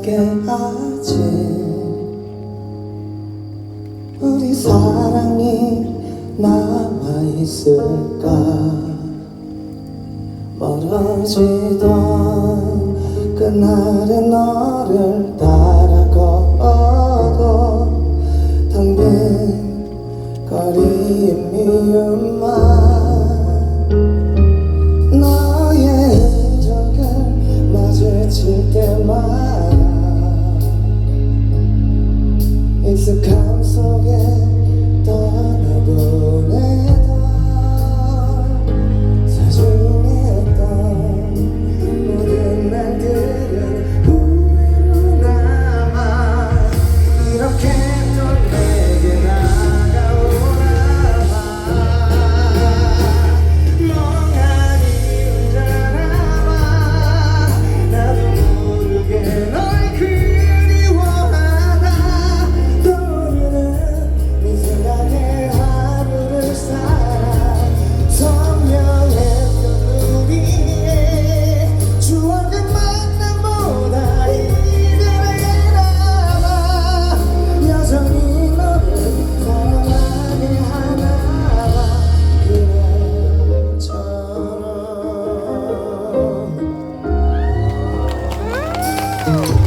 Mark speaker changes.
Speaker 1: 하게 하지 우리 사랑이 남아있을까? 멀어지던 그날의 너를 따라 걸어도 텅빈 거리에 미움만 그 익숙함 속에 Thank you.